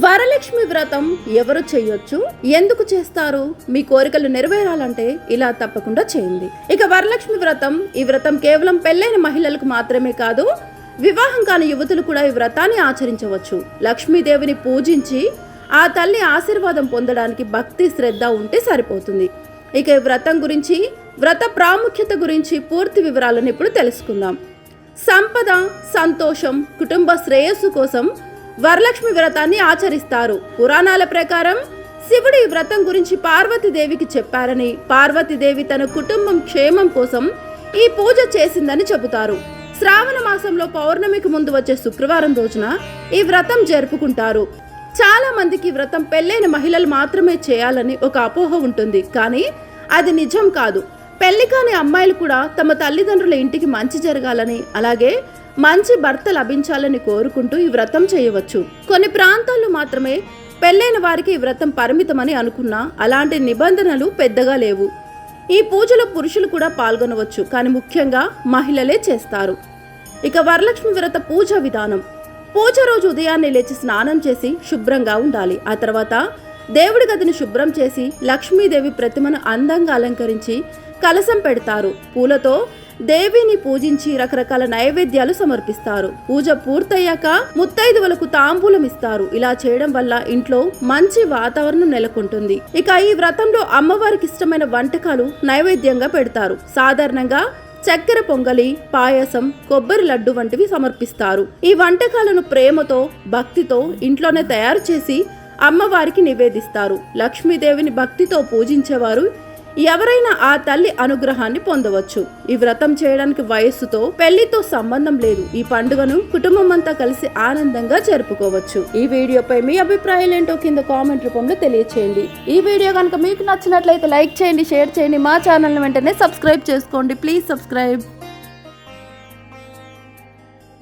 వరలక్ష్మి వ్రతం ఎవరు చేయొచ్చు? ఎందుకు చేస్తారు? మీ కోరికలు నెరవేరాలంటే ఇలా తప్పకుండా చేయండి. ఇక వరలక్ష్మి వ్రతం ఈ వ్రతం కేవలం పెళ్ళైన మహిళలకు మాత్రమే కాదు వివాహం కాని యువతులు కూడా ఈ వ్రతాన్ని ఆచరించవచ్చు. లక్ష్మీదేవిని పూజించి ఆ తల్లి ఆశీర్వాదం పొందడానికి భక్తి శ్రద్ధ ఉంటే సరిపోతుంది. ఇక ఈ వ్రతం గురించి వ్రత ప్రాముఖ్యత గురించి పూర్తి వివరాలను ఇప్పుడు తెలుసుకుందాం. సంపద సంతోషం కుటుంబ శ్రేయస్సు కోసం వరలక్ష్మి వ్రతాన్ని ఆచరిస్తారు. పురాణాల ప్రకారం శివుడు ఈ వ్రతం గురించి పార్వతీదేవికి చెప్పారని పార్వతీదేవి తన కుటుంబం క్షేమం కోసం ఈ పూజ చేసిందని చెబుతారు. శ్రావణ మాసంలో పౌర్ణమికి ముందు వచ్చే శుక్రవారం రోజున ఈ వ్రతం జరుపుకుంటారు. చాలా మందికి వ్రతం పెళ్ళైన మహిళలు మాత్రమే చేయాలని ఒక అపోహ ఉంటుంది. కానీ అది నిజం కాదు. పెళ్ళి కాని అమ్మాయిలు కూడా తమ తల్లిదండ్రుల ఇంటికి మంచి జరగాలని అలాగే మంచి భర్త లభించాలని కోరుకుంటూ ఈ వ్రతం చేయవచ్చు. కొన్ని ప్రాంతాల్లో మాత్రమే పెళ్ళైన వారికి ఈ వ్రతం పరిమితమని అనుకున్నా అలాంటి నిబంధనలు పెద్దగా లేవు. ఈ పూజలో పురుషులు కూడా పాల్గొనవచ్చు కానీ ముఖ్యంగా మహిళలే చేస్తారు. ఇక వరలక్ష్మి వ్రత పూజ విధానం. పూజ రోజు ఉదయాన్నే లేచి స్నానం చేసి శుభ్రంగా ఉండాలి. ఆ తర్వాత దేవుడి గదిని శుభ్రం చేసి లక్ష్మీదేవి ప్రతిమను అందంగా అలంకరించి కలసం పెడతారు. పూలతో దేవిని పూజించి రకరకాల నైవేద్యాలు సమర్పిస్తారు. పూజ పూర్తయ్యాక ముత్తైదువులకు తాంబూలం ఇస్తారు ఇలా చేయడం వల్ల ఇంట్లో మంచి వాతావరణం నెలకొంటుంది. ఇక ఈ వ్రతంలో అమ్మవారికి ఇష్టమైన వంటకాలు నైవేద్యంగా పెడతారు. సాధారణంగా చక్కెర పొంగలి పాయసం కొబ్బరి లడ్డు వంటివి సమర్పిస్తారు. ఈ వంటకాలను ప్రేమతో భక్తితో ఇంట్లోనే తయారు చేసి అమ్మవారికి నివేదిస్తారు. లక్ష్మీదేవిని భక్తితో పూజించేవారు ఎవరైనా ఆ తల్లి అనుగ్రహాన్ని పొందవచ్చు. ఈ వ్రతం చేయడానికి వయస్సుతో పెళ్ళితో సంబంధం లేదు. ఈ పండుగను కుటుంబం అంతా కలిసి ఆనందంగా జరుపుకోవచ్చు. ఈ వీడియోపై మీ అభిప్రాయాలు ఏంటో కింద కామెంట్ రూపంలో తెలియచేయండి. ఈ వీడియో కనుక మీకు నచ్చినట్లయితే లైక్ చేయండి షేర్ చేయండి. మా ఛానల్ వెంటనే సబ్స్క్రైబ్ చేసుకోండి. Please subscribe.